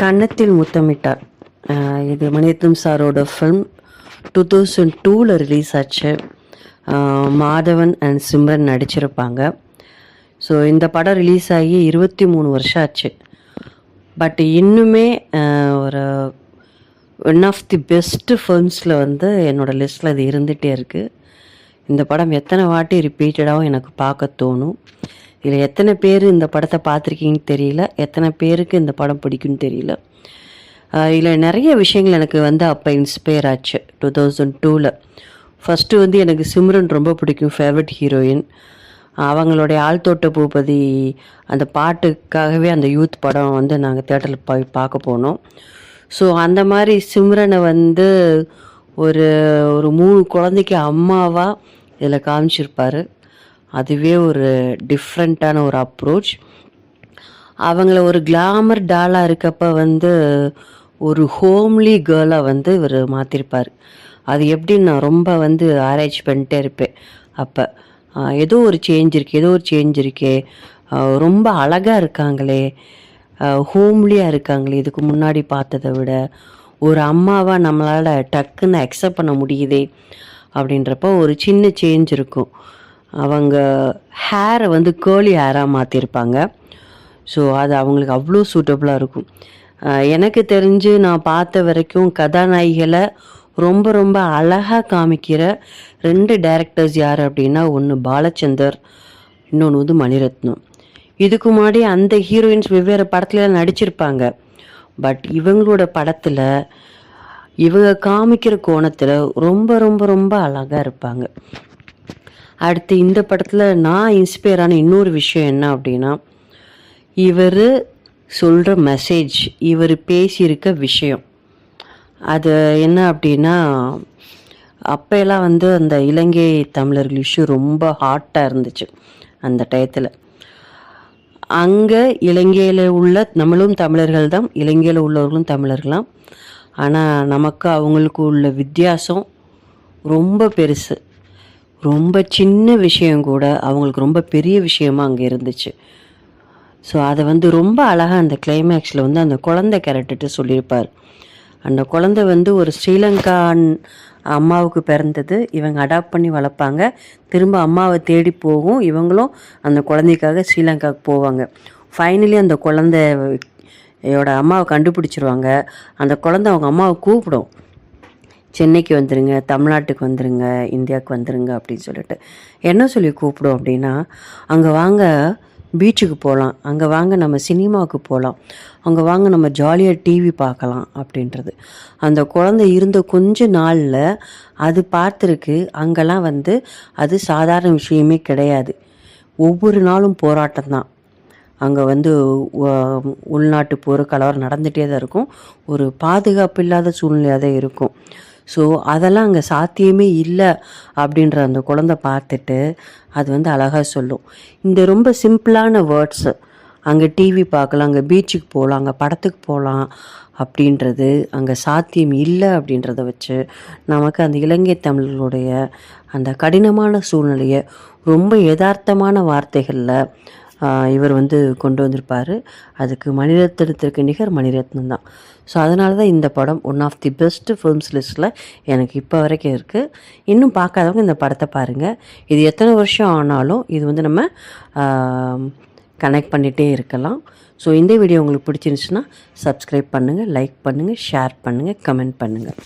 கன்னத்தில் முத்தமிட்டார். இது மணிரத்னம் சாரோட ஃபிலிம் டூ தௌசண்ட் டூவில் ரிலீஸ் ஆச்சு. மாதவன் அண்ட் சிம்ரன் நடிச்சிருப்பாங்க. ஸோ இந்த படம் ரிலீஸ் ஆகி இருபத்தி மூணு வருஷம் ஆச்சு. பட் இன்னுமே ஒரு ஒன் ஆஃப் தி பெஸ்ட்டு ஃபிலிம்ஸில் வந்து என்னோடய லிஸ்ட்டில் அது இருந்துகிட்டே இருக்குது இந்த படம் எத்தனை வாட்டி ரிப்பீட்டடாகவும் எனக்கு பார்க்க தோணும். இதில் எத்தனை பேர் இந்த படத்தை பார்த்துருக்கீங்கன்னு தெரியல. எத்தனை பேருக்கு இந்த படம் பிடிக்கும்னு தெரியல. இதில் நிறைய விஷயங்கள் எனக்கு வந்து அப்போ இன்ஸ்பயர் ஆச்சு. டூ தௌசண்ட் டூவில் ஃபஸ்ட்டு வந்து எனக்கு சிம்ரன் ரொம்ப பிடிக்கும் ஃபேவரட் ஹீரோயின் அவங்களுடைய ஆழ்தோட்ட பூபதி அந்த பாட்டுக்காகவே அந்த யூத் படம் வந்து நாங்கள் தேட்டரில் போய் பார்க்க போனோம். ஸோ அந்த மாதிரி சிம்ரனை வந்து ஒரு ஒரு மூணு குழந்தைக்கு அம்மாவாக இதில் காமிச்சிருப்பார். அதுவே ஒரு டிஃப்ரெண்ட்டான ஒரு அப்ரோச் அவங்கள ஒரு கிளாமர் டாலாக இருக்கப்ப வந்து ஒரு ஹோம்லி கேர்ளாக வந்து இவர் மாற்றிருப்பார் அது எப்படின்னு நான் ரொம்ப வந்து ஆராய்ச்சி பண்ணிட்டே இருப்பேன். அப்போ ஏதோ ஒரு சேஞ்ச் இருக்கு ஏதோ ஒரு சேஞ்ச் இருக்கே. ரொம்ப அழகாக இருக்காங்களே. ஹோம்லியாக இருக்காங்களே இதுக்கு முன்னாடி பார்த்ததை விட. ஒரு அம்மாவாக நம்மளால் டக்குன்னு அக்செப்ட் பண்ண முடியுதே அப்படின்றப்போ ஒரு சின்ன சேஞ்ச் இருக்கும். அவங்க ஹேரை வந்து கேர்லி ஹேராக மாற்றிருப்பாங்க ஸோ அது அவங்களுக்கு அவ்வளோ சூட்டபுளாக இருக்கும். எனக்கு தெரிஞ்சு நான் பார்த்த வரைக்கும் கதாநாயகிகளை ரொம்ப ரொம்ப அழகாக காமிக்கிற ரெண்டு டேரக்டர்ஸ் யார் அப்படின்னா ஒன்று பாலச்சந்தர் இன்னொன்று வந்து மணிரத்னம். இதுக்கு முன்னாடி அந்த ஹீரோயின்ஸ் வெவ்வேறு படத்துல நடிச்சிருப்பாங்க. பட் இவங்களோட படத்தில் இவங்க காமிக்கிற கோணத்தில் ரொம்ப ரொம்ப ரொம்ப அழகாக இருப்பாங்க. அடுத்து இந்த படத்தில் நான் இன்ஸ்பயர் ஆன இன்னொரு விஷயம் என்ன அப்படின்னா இவர் சொல்கிற மெசேஜ் இவர் பேசியிருக்க விஷயம். அது என்ன அப்படின்னா அப்போல்லாம் வந்து அந்த இலங்கை தமிழர்கள் இஷ்யூ ரொம்ப ஹாட்டாக இருந்துச்சு அந்த டயத்தில். அங்கே இலங்கையில் உள்ள நம்மளும் தமிழர்கள் தான் இலங்கையில் உள்ளவர்களும் தமிழர்களாம் ஆனால் நமக்கு அவங்களுக்கு உள்ள வித்தியாசம் ரொம்ப பெருசு. ரொம்ப சின்ன விஷயம் கூட அவங்களுக்கு ரொம்ப பெரிய விஷயமா அங்கே இருந்துச்சு. ஸோ அதை வந்து ரொம்ப அழகாக அந்த கிளைமேக்ஸில் வந்து அந்த குழந்தை கேரக்டர்கிட்ட சொல்லியிருப்பார். அந்த குழந்தை வந்து ஒரு ஸ்ரீலங்கான் அம்மாவுக்கு பிறந்தது. இவங்க அடாப்ட் பண்ணி வளர்ப்பாங்க. திரும்ப அம்மாவை தேடி போகும். இவங்களும் அந்த குழந்தைக்காக ஸ்ரீலங்காவுக்கு போவாங்க. ஃபைனலி அந்த குழந்தையோட அம்மாவை கண்டுபிடிச்சிருவாங்க. அந்த குழந்தை அவங்க அம்மாவை கூப்பிடும். சென்னைக்கு வந்துடுங்க தமிழ்நாட்டுக்கு வந்துடுங்க இந்தியாவுக்கு வந்துடுங்க அப்படின்னு சொல்லிட்டு. என்ன சொல்லி கூப்பிடும் அப்படின்னா அங்கே வாங்க பீச்சுக்கு போகலாம் அங்கே வாங்க நம்ம சினிமாவுக்கு போகலாம் அங்கே வாங்க நம்ம ஜாலியாக டிவி பார்க்கலாம் அப்படின்றது. அந்த குழந்தை இருந்த கொஞ்ச நாளில் அது பார்த்துருக்கு அங்கெல்லாம் வந்து அது சாதாரண விஷயமே கிடையாது. ஒவ்வொரு நாளும் போராட்டம் தான். அங்கே வந்து உள்நாட்டு போர் கலவரம் நடந்துகிட்டே தான் இருக்கும். ஒரு பாதுகாப்பு இல்லாத சூழ்நிலையாக தான் இருக்கும். ஸோ அதெல்லாம் அங்கே சாத்தியமே இல்லை அப்படின்ற அந்த குழந்தை பார்த்துட்டு அது வந்து அழகாக சொல்லும். இந்த ரொம்ப சிம்பிளான வேர்ட்ஸு அங்கே டிவி பார்க்கலாம் அங்கே பீச்சுக்கு போகலாம் அங்கே படத்துக்கு போகலாம் அப்படின்றது அங்கே சாத்தியம் இல்லை அப்படின்றத வச்சு நமக்கு அந்த இலங்கை தமிழர்களுடைய அந்த கடினமான சூழ்நிலையை ரொம்ப யதார்த்தமான வார்த்தைகளில் இவர் வந்து கொண்டு வந்திருப்பார். அதுக்கு மணிரத்னத்திற்கு நிகர் மணிரத்னம் தான். ஸோ அதனால தான் இந்த படம் one of the best films லிஸ்ட்டில் எனக்கு இப்போ வரைக்கும் இருக்குது இன்னும் பார்க்காதவங்க இந்த படத்தை பாருங்கள் இது எத்தனை வருஷம் ஆனாலும் இது வந்து நம்ம கனெக்ட் பண்ணிகிட்டே இருக்கலாம். ஸோ இந்த வீடியோ உங்களுக்கு பிடிச்சிருந்துச்சுன்னா சப்ஸ்கிரைப் பண்ணுங்கள் லைக் பண்ணுங்கள் ஷேர் பண்ணுங்கள் கமெண்ட் பண்ணுங்கள்